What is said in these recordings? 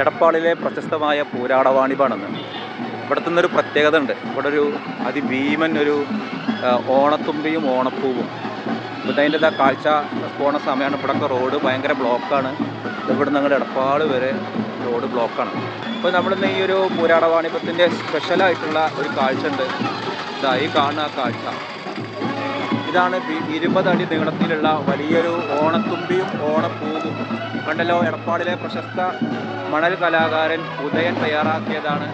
എടപ്പാളിലെ പ്രശസ്തമായ പൂരാടവാണിപാണെന്ന് ഇവിടുത്തെ നിന്നൊരു പ്രത്യേകത ഉണ്ട് ഇവിടെ ഒരു അതിഭീമൻ ഒരു ഓണത്തുമ്പിയും ഓണപ്പൂവും. അതിന്റെ ആ കാഴ്ച പോണ സമയമാണ്. ഇവിടെയൊക്കെ റോഡ് ഭയങ്കര ബ്ലോക്കാണ്. ഇവിടെ നിന്ന് എടപ്പാൾ വരെ റോഡ് ബ്ലോക്കാണ്. അപ്പോൾ നമ്മളിന്ന് ഈ ഒരു പൂരാടവാണിപത്തിന്റെ സ്പെഷ്യലായിട്ടുള്ള ഒരു കാഴ്ച ഉണ്ട് ഇതാ ഈ കാണുന്ന ആ കാഴ്ച. ഇതാണ് ഇരുപത് അടി നീളത്തിലുള്ള വലിയൊരു ഓണത്തുമ്പിയും ഓണപ്പൂവും. കണ്ടല്ലോ എടപ്പാടിലെ പ്രശസ്ത മണൽ കലാകാരൻ ഉദയൻ തയ്യാറാക്കിയതാണ്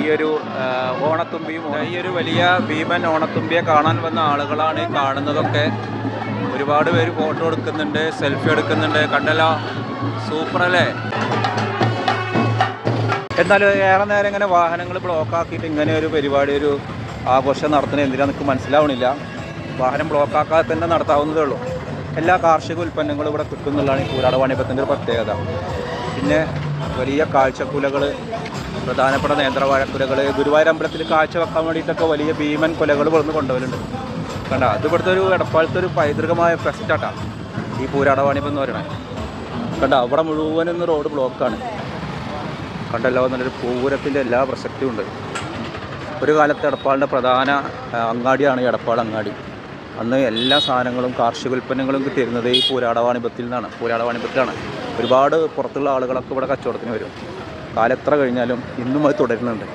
ഈ ഒരു ഓണത്തുമ്പിയും ഈ ഒരു വലിയ ഭീമൻ ഓണത്തുമ്പിയെ കാണാൻ വന്ന ആളുകളാണ് ഈ കാണുന്നതൊക്കെ. ഒരുപാട് പേര് ഫോട്ടോ എടുക്കുന്നുണ്ട് സെൽഫി എടുക്കുന്നുണ്ട്. കണ്ടല്ലോ സൂപ്പർ അല്ലേ? എന്നാലും ഏറെ നേരം ഇങ്ങനെ വാഹനങ്ങൾ ബ്ലോക്ക് ആക്കിയിട്ട് ഇങ്ങനെ ഒരു പരിപാടി ഒരു ആഘോഷം നടത്തുന്നത് എന്തിനാ നിങ്ങൾക്ക് മനസ്സിലാവണില്ല? വാഹനം ബ്ലോക്കാക്കാതെ തന്നെ നടത്താവുന്നതേ ഉള്ളൂ. എല്ലാ കാർഷിക ഉൽപ്പന്നങ്ങളും ഇവിടെ കിട്ടുന്നുള്ളതാണ് ഈ കൂരാട് വാണിഭത്തിന്റെ ഒരു പ്രത്യേകത. പിന്നെ വലിയ കാഴ്ചക്കുലകൾ പ്രധാനപ്പെട്ട നേന്ത്രവാഴക്കുലകൾ ഗുരുവായൂർ അമ്പലത്തിൽ കാഴ്ച വെക്കാൻ വേണ്ടിയിട്ടൊക്കെ വലിയ ഭീമൻ കുലകൾ ഇവിടുന്ന് കൊണ്ടുവരുന്നുണ്ട് കണ്ട അത് ഇവിടുത്തെ ഒരു എടപ്പാളത്തെ ഒരു പൈതൃകമായ ഫെസ്റ്റാട്ടാ ഈ പൂരാടവാണിപ്പം എന്ന് പറയണേ കണ്ട അവിടെ മുഴുവൻ ഇന്ന് റോഡ് ബ്ലോക്കാണ് കണ്ടല്ലോ നല്ലൊരു പൂരത്തിന്റെ എല്ലാ പ്രസക്തിയും ഉണ്ട്. ഒരു കാലത്ത് എടപ്പാളിന്റെ പ്രധാന അങ്ങാടിയാണ് എടപ്പാൾ അങ്ങാടി. അന്ന് എല്ലാ സാധനങ്ങളും കാർഷിക ഉൽപ്പന്നങ്ങളും കിട്ടിയിരുന്നത് ഈ പൂരാടവാണിപത്തിൽ നിന്നാണ് പൂരാടവാണിപത്തിലാണ്. ഒരുപാട് പുറത്തുള്ള ആളുകളൊക്കെ ഇവിടെ കച്ചവടത്തിന് വരും. കാലം എത്ര കഴിഞ്ഞാലും ഇന്നും അത് തുടരുന്നുണ്ട്.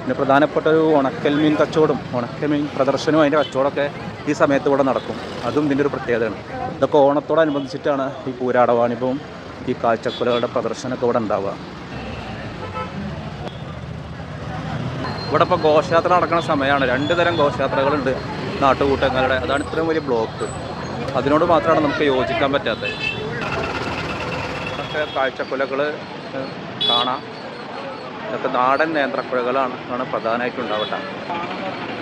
പിന്നെ പ്രധാനപ്പെട്ട ഒരു ഉണക്കൽ മീൻ കച്ചവടം ഉണക്കൽ മീൻ പ്രദർശനവും അതിന്റെ കച്ചവടമൊക്കെ ഈ സമയത്ത് ഇവിടെ നടക്കും. അതും ഇതിന്റെ ഒരു പ്രത്യേകതയാണ്. ഇതൊക്കെ ഓണത്തോടനുബന്ധിച്ചിട്ടാണ് ഈ പൂരാടവാണിപവും ഈ കാഴ്ചക്കുലകളുടെ പ്രദർശനമൊക്കെ ഇവിടെ ഉണ്ടാവുക. ഇവിടെ ഇപ്പോൾ ഘോഷയാത്ര നടക്കുന്ന സമയമാണ്. രണ്ട് തരം ഘോഷയാത്രകളുണ്ട്. നാട്ടുകൂട്ടങ്ങളുടെ അതാണ് ഇത്രയും വലിയ ബ്ലോക്ക്. അതിനോട് മാത്രമാണ് നമുക്ക് യോജിക്കാൻ പറ്റാത്തത്. ഇതൊക്കെ കാഴ്ചക്കുലകൾ കാണാം. ഇതൊക്കെ നാടൻ നേന്ത്രക്കുലകളാണ് ആണ് പ്രധാനമായിട്ടും ഉണ്ടാവട്ടെ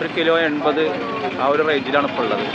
ഒരു കിലോ എൺപത് ആ ഒരു റേഞ്ചിലാണ് ഇപ്പോൾ ഉള്ളത്.